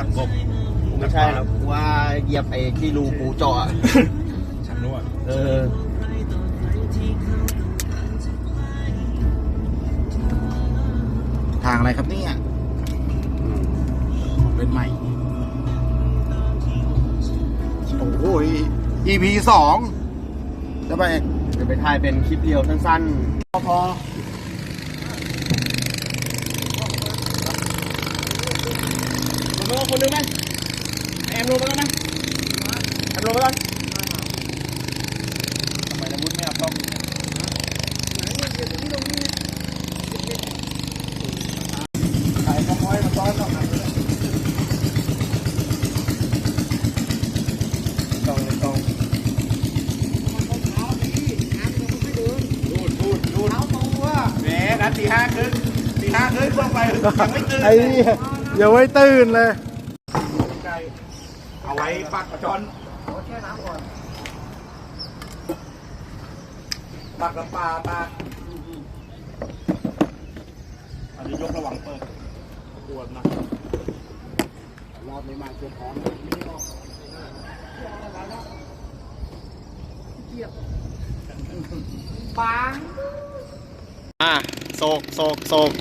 หลังกบไม่ใช่หรอกว่าเหยียบไอ้ที่รูปูเจาะอะชันนวดเออทางอะไรครับเนี่ยเป็นใหม่ โอ้โห EP สองแล้วไปเดี๋ยวไปถ่ายเป็นคลิปเดียวสั้นพอพอ ๆลงไปคนนึงไหมแอมลงไปแล้วนะแอมลงไปแล้วทำไมละมุดไม่เอากล้องขายข้าวม้อยมาต้อนต้องหันเลยตรงตรงรูดรูดรูดเอาตัวแหมนัดตีห้าครึ่งตีห้าครึ่งลงไปยังไม่ตื่นไอ้เหี้ยอย่าไว้ตื่นเลยไก่ เอาไว้ปักกระจอนแค่น้ำก่อนปักกระปลาปลาอันนี้ยกระวังเปิดปวดนะรอบนี้มาเชียร์พร้อมอะโศกโศกโศก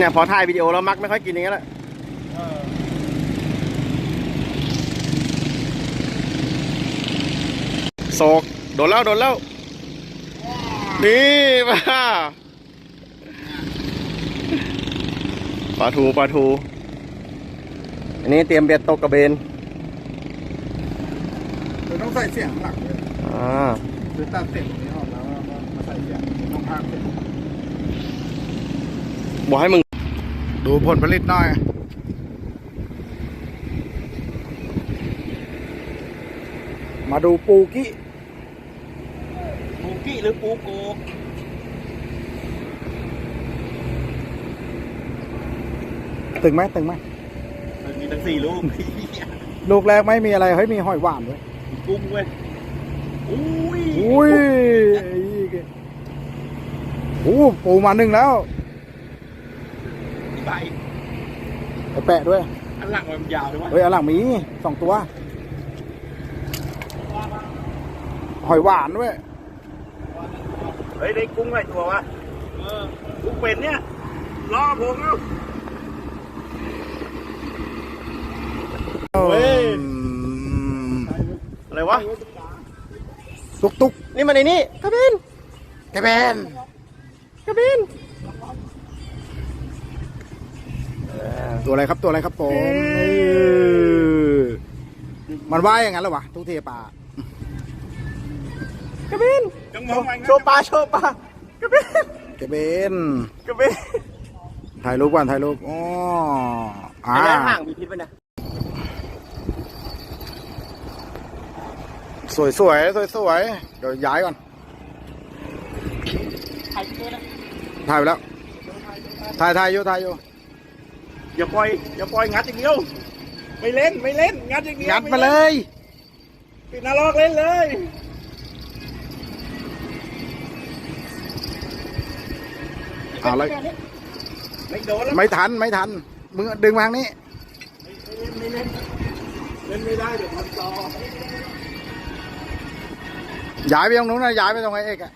เนี่ยพอถ่ายวิดีโอแล้วมักไม่ค่อยกินอย่างนี้แหละโศกโดนแล้วโดนแล้ว นี่มาปลาทูปลาทู อันนี้เตรียมเบ็ดตกกระเบนเดี๋ยวต้องใส่เสียงหลักเลยอ่าคือตัดเสียงตรงนี้ออกแล้วก็มาใส่เสียงต้องพากเสียงบอกให้มึง ดูผลผลิตหน่อย มาดูปูกี้ปูกี้หรือปูโกตึงไหมตึงไหมมันมีทั้งสี่ลูก ลูกแรกไม่มีอะไร เฮ้ย มีหอยหวานด้วยกุ้งเว้ย อุ้ย อุ้ยโอ้ปูมาหนึ่งแล้ว ใบไปแปะด้วย อันหลังมันยาวด้วยวะเฮ้ยอันหลังมีสองตัว หอยหวานด้วย เฮ้ยได้กุ้งหลายตัววะเออกุ้งเป็นเนี่ยล่อผมเอ้าเฮ้ยอะไรวะ ตุกตุกนี่มันในนี่กระเบนกระเบนกระเบน ตัวอะไรครับตัวอะไรครับผมมันว่ายอย่างนั้นเหรอวะทุกทีปลากระเบนจังมองมันโชว์ปลาโชว์ปลากระเบนกระเบนกระเบนถ่ายรูปก่อนถ่ายรูปอ๋ออ่าระยะห่างมีพิษไหมนะสวยสวยสวยสวยๆเดี๋ยวย้ายก่อนถ่ายตัวนะถ่ายไปแล้วถ่ายถ่ายอยู่ถ่ายอยู่ อย่าปล่อยอย่าปล่อยงัดอย่างเดียว ไม่เล่นไม่เล่นงัดอย่างเดียวงัดมาเลยปิดนรกเล่นเลย เอาเลยไม่โดนแล้วไม่ทันไม่ทันมึงดึงมาทางนี้ไม่เล่นเล่นไม่ได้เดี๋ยวมันต่อย้ายไปตรงนู้นนะย้ายไปตรงไอ้เอกอะ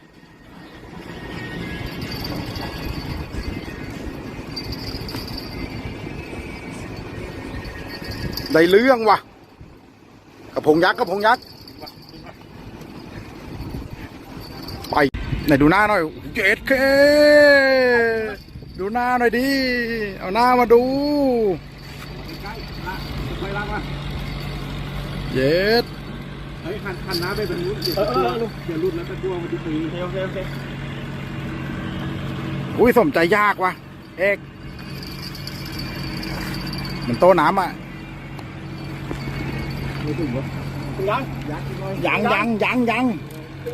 ได้เรื่องว่ะกระพงยักษ์กระพงยักษ์ไปไหนดูหน้าหน่อยเจ็ดเคดูหน้าหน่อยดิเอาหน้ามาดูไม่รักว่ะเย็ดเฮ้ยหันหันน้าไปเป็นรุ่นเดี๋ยวเดี๋ยวรุ่นแล้วตะกั่วมันจะตีโอเคโอเคโอเคอุ้ยสมใจยากว่ะเอกเหมันโต้น้ำอะ ไม่ถึงวะยังยังยังยัง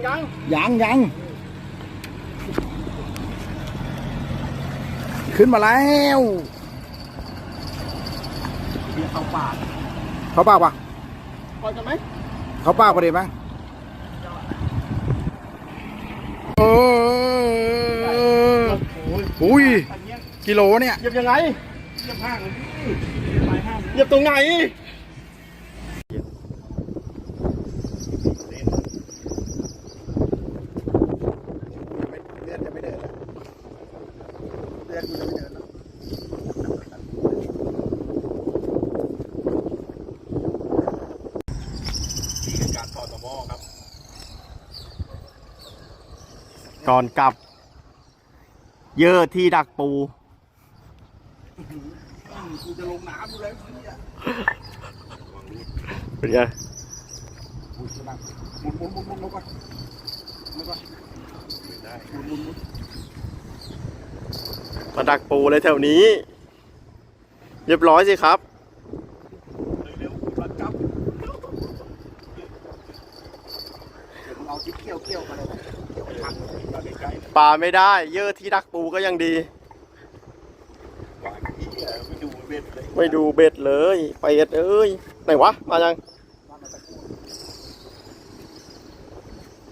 ยังยังยังขึ้นมาแล้วเบียร์เขาปากเขาปากปะปล่อยกันไหมเขาปากประเดี๋ยวไหมเอออุ้ยกิโลเนี่ยเหยียบยังไงเยี่ยมห้างเลยไปห้างเหยียบตรงไหน เลือดจะไม่เดินแล้วเลือดกูจะไม่เดินแล้ว การถอดตะมอครับ ก่อนกลับ เยอะที่ดักปูกูจะลงน้ำอยู่แล้วเนี่ยเป็นไงอุ้ยจะนั่งหมุนมุนมุนมุนก่อนลงก่อนมุนมุนมุนมาดักปูเลยแถวนี้ เรียบร้อยสิครับ เร็วๆรัดจับ เดี๋ยวมึงเอาจิ๊บเกี่ยวเกี่ยวมาเลยนะเกี่ยวไปทาง มาใกล้ ปลาไม่ได้ เยอะที่ดักปูก็ยังดี ไม่ดูเวทเลยไม่ดูเบ็ดเลยไปเอ็ดเอ้ยไหนวะมายัง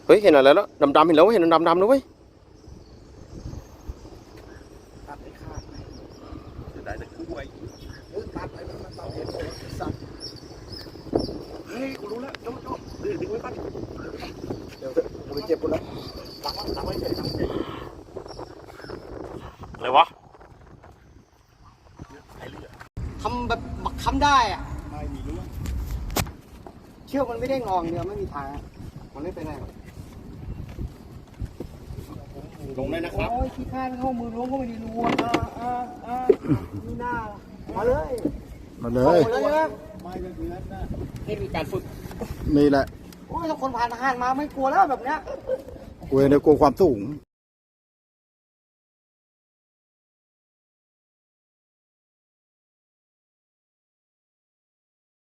เฮ้ยเห็นอะไรแล้วดำๆเห็นแล้วเห็นดำๆแล้วเว้ยตัดให้ขาดจะได้แต่คู่ไว้เออตัดไปมันมันตัดเห็นโอ้ยสัตว์เฮ้ยกูรู้แล้วโจ๊ะโจ๊ะดึงดึงไว้ก่อนเดี๋ยวเถอะกูไปเจ็บกูแล้ว หลังไว้หลังไว้เฉยหลังไว้เฉยอะไรวะไอ้เรือทำแบบบักคำได้อะไม่มีเรื่องเชือกมันไม่ได้งองเดียวไม่มีทางอะมันไม่เป็นไรหรอกลงได้นะครับโอ้ยขี้ข้าไม่เข้ามือล้วงเข้าไปในรูอะอ่าอ่าอ่านี่หน้ามาเลยมาเลส่งยหมดเลยใช่ไหมนี่มีการฝึกนี่แหละโอ้ยถ้าคนผ่านทหารมาไม่กลัวแล้วแบบเนี้ยกู เนี่ยกลัวความสูง